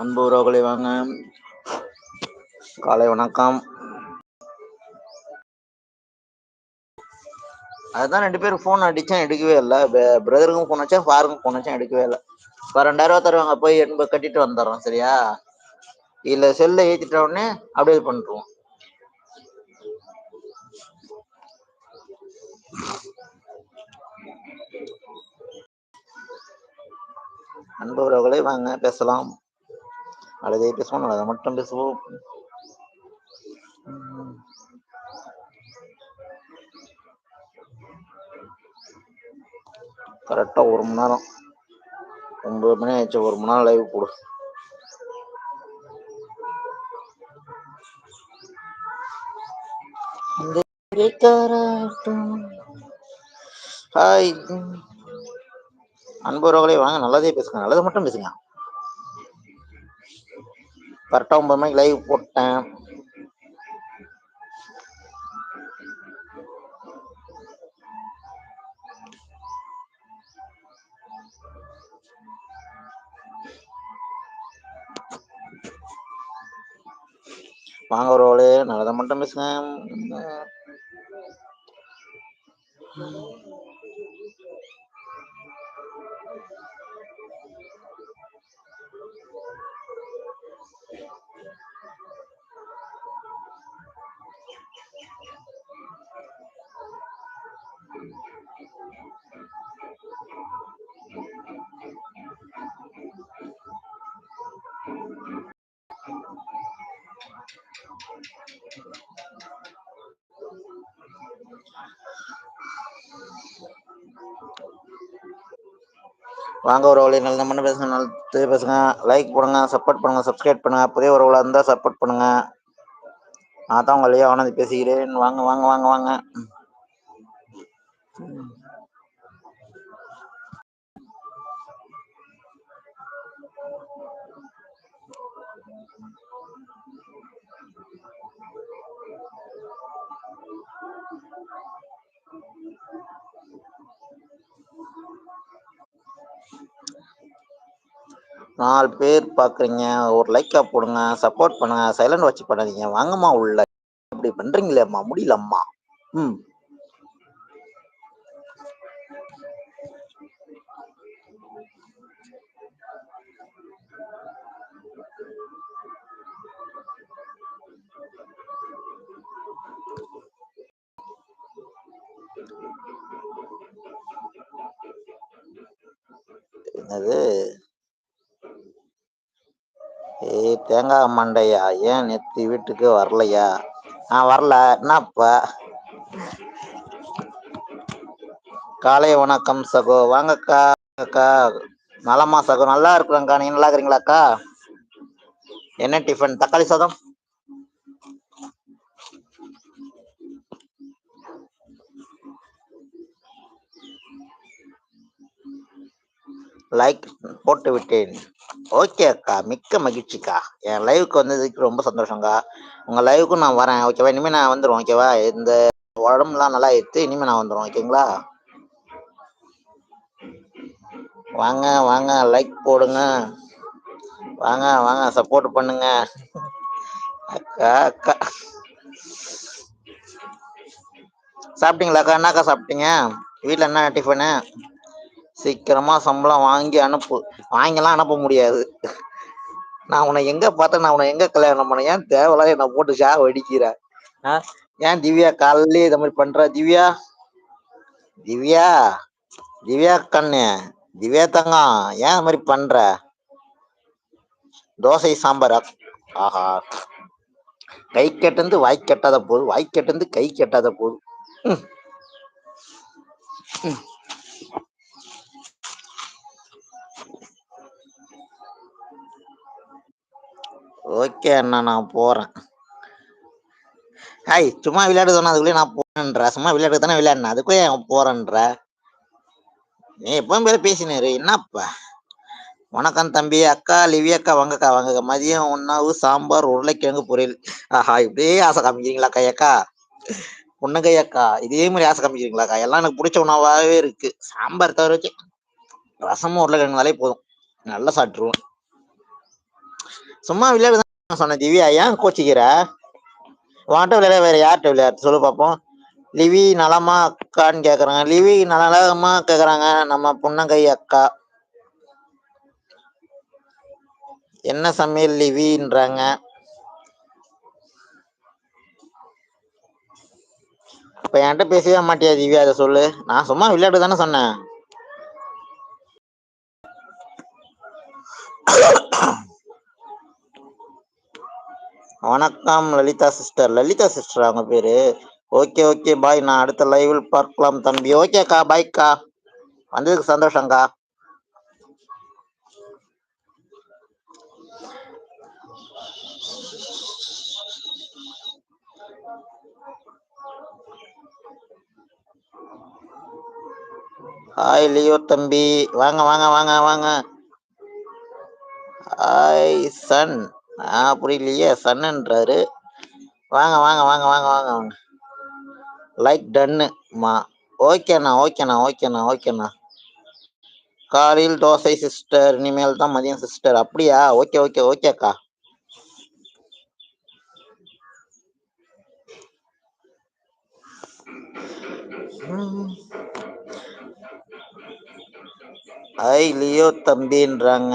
அன்பு உறவுகளை வாங்க. காலை வணக்கம். அதுதான் ரெண்டு பேரும் ஃபோன் அடித்தேன் எடுக்கவே இல்லை. பிரதருக்கும் ஃபோன் வச்சேன் ஃபாருக்கும் ஃபோன் வச்சேன் எடுக்கவே இல்லை. இப்போ ரெண்டாயிரம் ரூபா தருவாங்க போய் எண்பது கட்டிட்டு வந்துடுறோம் சரியா? இல்லை செல்லை ஏற்றிட்ட உடனே அப்படியே இது பண்ணிட்டுருவோம் வாங்க பேசலாம். அழுதை பேசுவோம் நல்லதை மட்டும் பேசுவோம். கரெக்டா ஒரு மணி நேரம். ஒன்பது மணி ஆயிடுச்சு ஒரு மணி நேரம் லைவ் கொடு ஹாய் அன்புறவர்களே வாங்க நல்லதே பேசுங்க. நல்லதை மட்டும் பேசுங்க. கரெக்டாக ஒன்பது மணிக்கு லைவ் போட்டேன். வாங்க ஒருவளே நல்லதை மட்டும் பேசுங்க. வாங்க ஒரு நல்ல மட்டும் பேசுங்க நல்லது பேசுங்க. லைக் பண்ணுங்க சப்போர்ட் பண்ணுங்க சப்ஸ்கிரைப் பண்ணுங்க. புதிய உறவுகளாக இருந்தால் சப்போர்ட் பண்ணுங்க. நான் தான் உங்கள் ஆனந்த் பேசுகிறேன் வாங்க வாங்க வாங்க வாங்க. நாலு பேர் பார்க்குறீங்க ஒரு லைக்காக போடுங்க சப்போர்ட் பண்ணுங்க சைலண்ட் வச்சு பண்ணாதீங்க. வாங்கம்மா உள்ள. இப்படி பண்றீங்களேம்மா முடியலம்மா. ம். என்னது? ஏய் தேங்காய் மண்டையா? ஏன் நேற்று வீட்டுக்கு வரலையா? நான் வரல. என்னப்பா? காலை வணக்கம் சகோ. வாங்கக்கா அக்கா. நலமா சகோ. நல்லா இருக்கிறேங்க்கா நீங்க நல்லா இருக்கிறீங்களாக்கா? என்ன டிஃபன்? தக்காளி சாதம்? லைக் போட்டு விட்டேன். ஓகே அக்கா மிக்க மகிழ்ச்சிக்கா. என் லைவுக்கு வந்ததுக்கு ரொம்ப சந்தோஷங்க்கா உங்கள் லைவுக்கும் நான் வரேன் ஓகேவா இனிமேல் நான் வந்துடுவேன் ஓகேவா இந்த உடம்புலாம் நல்லா எடுத்து இனிமேல் நான் வந்துடுவேன் ஓகேங்களா வாங்க வாங்க லைக் போடுங்க. வாங்க வாங்க சப்போர்ட் பண்ணுங்க. அக்கா அக்கா. சாப்பிட்டீங்களாக்கா? என்னக்கா சாப்பிட்டீங்க? வீட்டில் என்ன டிஃபனு சீக்கிரமா சம்பளம் வாங்கி அனுப்பு. வாங்கிலாம் அனுப்ப முடியாது. நான் உன்னை எங்க பார்த்தேன்? நான் உன்னை எங்க கல்யாணம் பண்ண ஏன் தேவையில்லாத என்னை போட்டு ஷா அடிக்கிற? ஆ? ஏன் திவ்யா காலையிலே இந்த மாதிரி பண்ற? திவ்யா? திவ்யா? திவ்யா கண்ணு. திவ்யா தங்கம். ஏன் இந்த மாதிரி பண்ற? தோசை சாம்பார். ஆஹா. கை கெட்டந்து வாய் கெட்டாத போது. வாய் கெட்டந்து கை கெட்டாத போது. ம். ம். ஓகே அண்ணா நான் போறேன். ஹாய் சும்மா விளையாடு சொன்னா அதுக்குள்ளே நான் போறேன்ற. சும்மா விளையாடு தானே விளையாடினேன் அதுக்குள்ளே அவன் போறேன்ற. நீ எப்பவும் பேர் பேசினாரு என்னப்பா? வணக்கம் தம்பி அக்கா லிவி அக்கா வாங்கக்கா வாங்கக்கா. மதியம் உணவு சாம்பார் உருளைக்கிழங்கு பொரியல். ஆஹா இப்படியே ஆசை காமிக்கிறீங்களா கையக்கா பொண்ணுங்கை இதே மாதிரி ஆசை காமிக்கிறீங்களாக்கா எல்லாம் எனக்கு பிடிச்ச உணவாகவே இருக்கு. சாம்பார் தவிர வச்சு ரசமும் உருளைக்கிழங்குனாலே போதும். நல்லா சாப்பிட்ருவேன் சும்மா விளையாடு தான் சொன்னேன் திவ்யா. ஏன் கோச்சிக்கிற? வாட்ட விளையாட வேற யார்கிட்ட விளையாடு? சொல்லு பார்ப்போம் லிவி நலமா அக்கான்னு கேக்குறாங்க. லிவி நலமா கேக்குறாங்க. நம்ம புன்னங்கை அக்கா. என்ன சமையல் லிவின்றாங்க? இப்ப என்கிட்ட பேசவே மாட்டியா திவ்யா? அதை சொல்லு. நான் சும்மா விளையாட்டு தானே சொன்னேன். வணக்கம் லலிதா சிஸ்டர் லலிதா சிஸ்டர் அவங்க பேரு. ஓகே ஓகே பாய் நான் அடுத்த லைவில் பார்க்கலாம் தம்பி. ஓகேக்கா பாய்க்கா வந்ததுக்கு சந்தோஷங்க்கா ஹாய் லியோ தம்பி. வாங்க வாங்க வாங்க வாங்க. ஹாய் சன் ஆ புரியலையே. சன்னன்றாரு. வாங்க வாங்க வாங்க வாங்க வாங்க வாங்க. லைக் டன்னு மா. ஓகேண்ணா ஓகேண்ணா ஓகேண்ணா ஓகேண்ணா. காலையில் தோசை சிஸ்டர் இனிமேல் தான் மதியம் சிஸ்டர் அப்படியா? ஓகே ஓகே ஓகேக்கா ஐ லியோ தம்பின்றாங்க.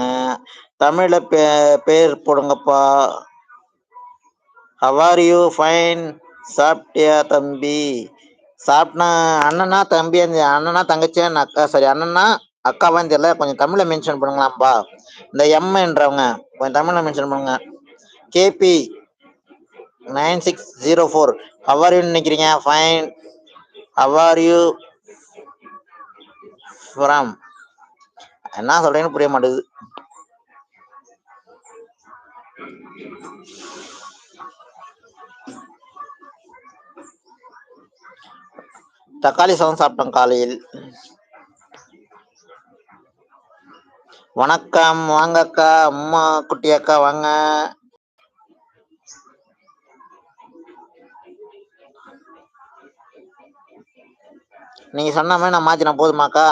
தமிழ்ல பே பேர் போடுங்கப்பா. ஹவார் யூ ஃபைன் சாப்பிட்டியா தம்பி? சாப்பிட்டா அண்ணனா தம்பி அண்ணனா தங்கச்சியா அக்கா சரி அண்ணனா அக்காவான்னு தெரியல கொஞ்சம் தமிழை மென்ஷன் பண்ணுங்களாம்ப்பா இந்த எம்ன்றவங்க கொஞ்சம் தமிழை மென்ஷன் பண்ணுங்க. KP nine six zero four how are you நினைக்கிறீங்க? Fine how are you from என்ன சொல்கிறேன்னு புரிய மாட்டேங்குது. தக்காளி சாதம் சாப்பிட்டோம் காலையில். வணக்கம் வாங்க அக்கா அம்மா குட்டி அக்கா வாங்க. நீங்க சொன்ன மாதிரி நான் மாத்தின போதுமாக்கா.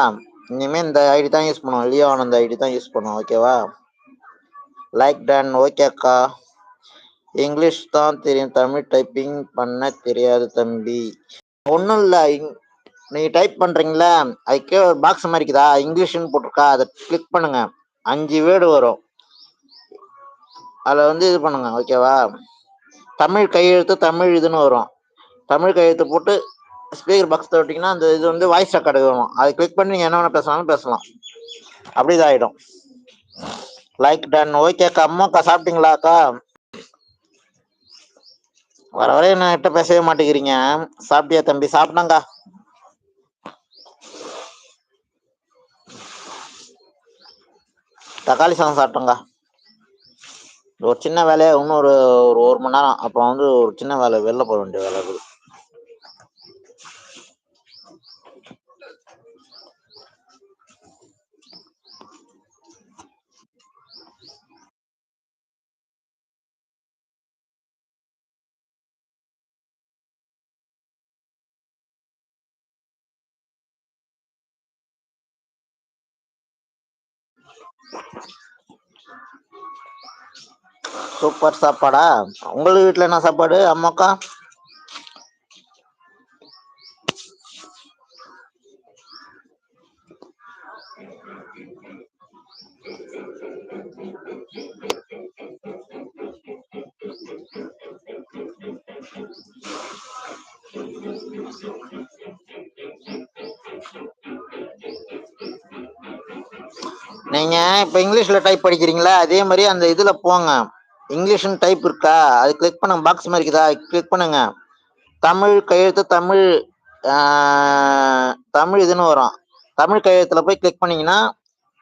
இனிமே இந்த ஐடி தான் யூஸ் பண்ணுவோம். லியோ ஆனந்த் ஐடி தான் யூஸ் பண்ணுவோம். ஓகேவா லைக் டன் ஓகே அக்கா. இங்கிலீஷ் தான் தெரியும். தமிழ் டைப்பிங் பண்ண தெரியாது தம்பி. ஒன்றும் இல்லை. நீங்கள் டைப் பண்றீங்களா அதுக்கே ஒரு பாக்ஸ் மாதிரி இருக்குதா? இங்கிலீஷ்னு போட்டிருக்கா? அதை கிளிக் பண்ணுங்க. அஞ்சு வேர்டு வரும். அதில் வந்து இது பண்ணுங்க ஓகேவா தமிழ் கையெழுத்து தமிழ் இதுன்னு வரும். தமிழ் கையெழுத்து போட்டு ஸ்பீக்கர் பாக்ஸ் தொட்டிங்கன்னா அந்த இது வந்து வாய்ஸ் ரெக்கார்டு வரும். அதை கிளிக் பண்ணி நீங்கள் என்ன வேணால் பேசலாம்னு பேசலாம். அப்படி இதாகிடும் லைக் டன் ஓகேக்கா அம்மாக்கா சாப்பிட்டீங்களாக்கா? வர வர என்ன கிட்ட பேசவே மாட்டேங்கிறீங்க? சாப்பிட்டியா தம்பி? சாப்பிட்டாங்க தக்காளி சாதம் சாப்பிட்டோங்க ஒரு சின்ன வேலையா இன்னும் ஒரு ஒரு ஒரு மணி நேரம். அப்புறம் வந்து ஒரு சின்ன வேலை வெளில போக வேண்டிய வேலை இருக்குது சூப்பர் சாப்பாடா? உங்களுக்கு வீட்டுல என்ன சாப்பாடு அம்மாக்கா? நீங்க இப்ப இங்கிலீஷ்ல டைப் படிக்கிறீங்களா? அதே மாதிரி அந்த இதுல போங்க. இங்கிலீஷ்னு டைப் இருக்கா? அது கிளிக் பண்ணுங்க பாக்ஸ் மாதிரி இருக்குதா? கிளிக் பண்ணுங்க. தமிழ் கையெழுத்து தமிழ் தமிழ் இதுன்னு வரும். தமிழ் கையெழுத்துல போய் கிளிக் பண்ணீங்கன்னா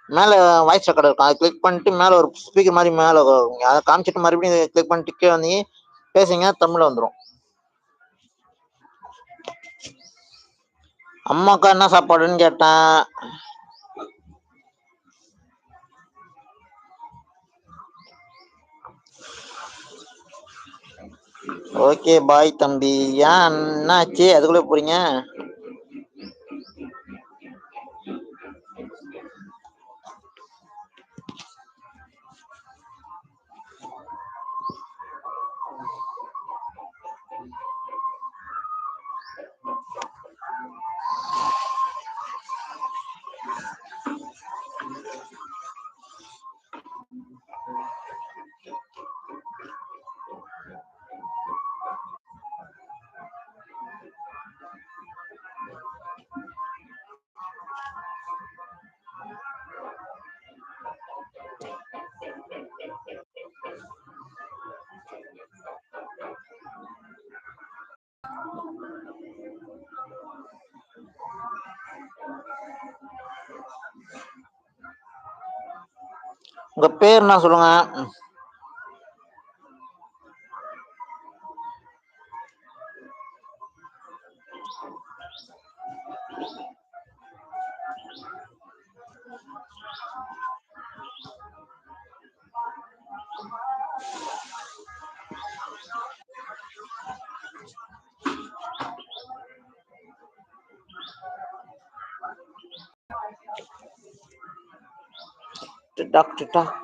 மேலே வாய்ஸ் ரெக்கார்டு இருக்கும். அதை கிளிக் பண்ணிட்டு மேலே ஒரு ஸ்பீக்கர் மாதிரி மேலே வரும். அதை காமிச்சிட்டு மறுபடியும் கிளிக் பண்ணிட்டு கீழே வந்தீங்க பேசுங்க தமிழில் வந்துடும் அம்மாக்கா என்ன சாப்பாடுன்னு கேட்டேன். ஓகே பாய் தம்பி. ஏன் என்னாச்சு? அதுக்குள்ள போறீங்க? உங்க பேர் என்ன சொல்லுங்க Dr. Dr.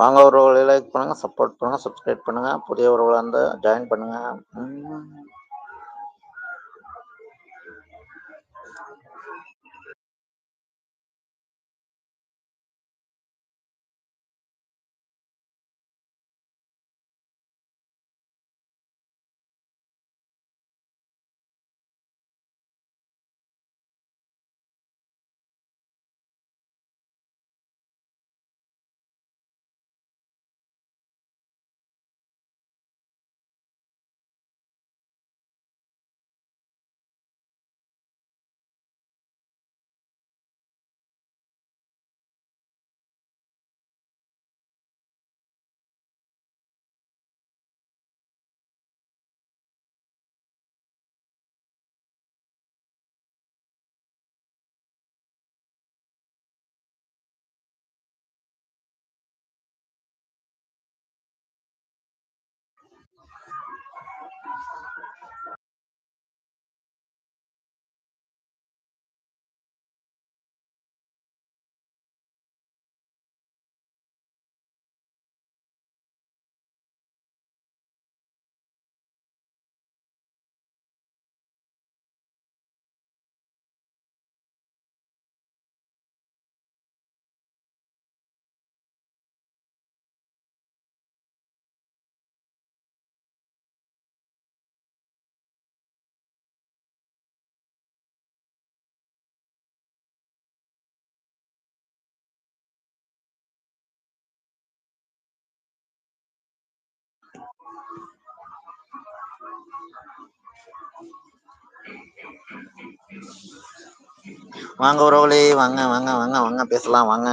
வாங்க உறவுகளை லைக் பண்ணுங்க சப்போர்ட் பண்ணுங்க சப்ஸ்கிரைப் பண்ணுங்க புதிய உறவுகளை வந்து ஜாயின் பண்ணுங்க. வாங்க உறவுகளே வாங்க வாங்க வாங்க வாங்க பேசலாம் வாங்க.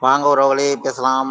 வாங்க உறவுகளே பேசலாம்.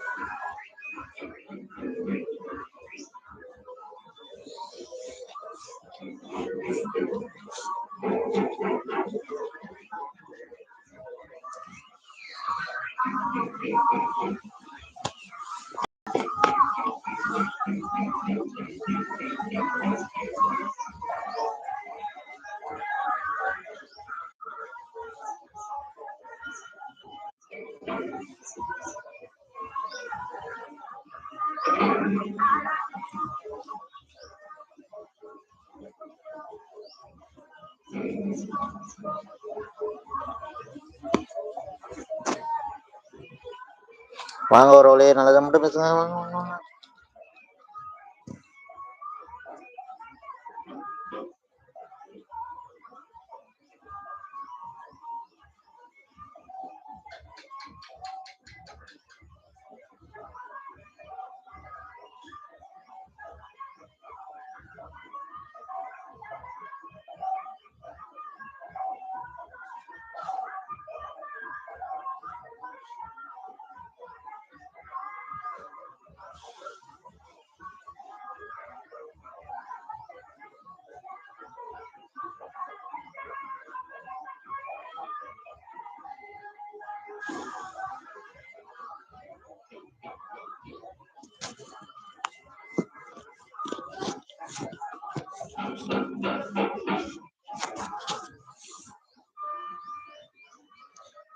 வாங்க ஒரு வழியே நல்லதாக மட்டும் பேசுங்க.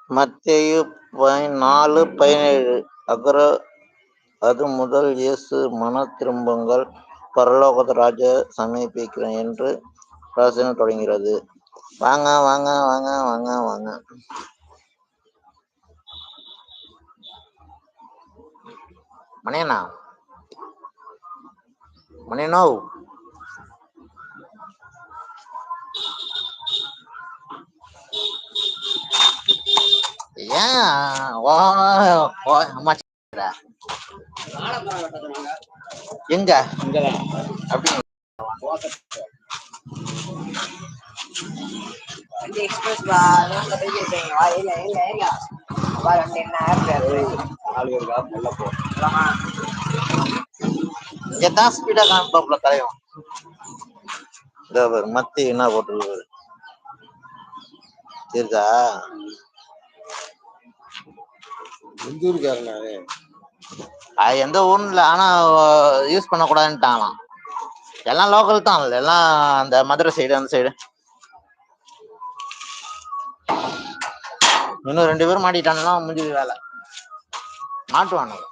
மத்தேயு நாலு பதினேழு. அகர அது முதல் இயேசு மன திரும்புங்கள் பரலோக ராஜ சமீபிக்கிறேன் என்று பிரசனம் தொடங்கிறது வாங்க வாங்க வாங்க வாங்க வாங்க. மணியண்ணா? மணியனோ வா ரெண்டு என்ன இங்கதான் ஸ்பீடா காமிப்பாப்ல பாரு, மத்தி என்ன போட்டுருக்காரு இருக்கா எந்தூருக்காரனாரு அது எந்த ஊர்னு இல்லை ஆனா யூஸ் பண்ணக்கூடாதுன்ட்டாங்களாம். எல்லாம் லோக்கல் தான் எல்லாம் அந்த மதுரை சைடு அந்த சைடு இன்னும் ரெண்டு பேரும் மாட்டிட்டாங்கன்னா முடிஞ்சது வேலை. மாட்டுவானுங்க.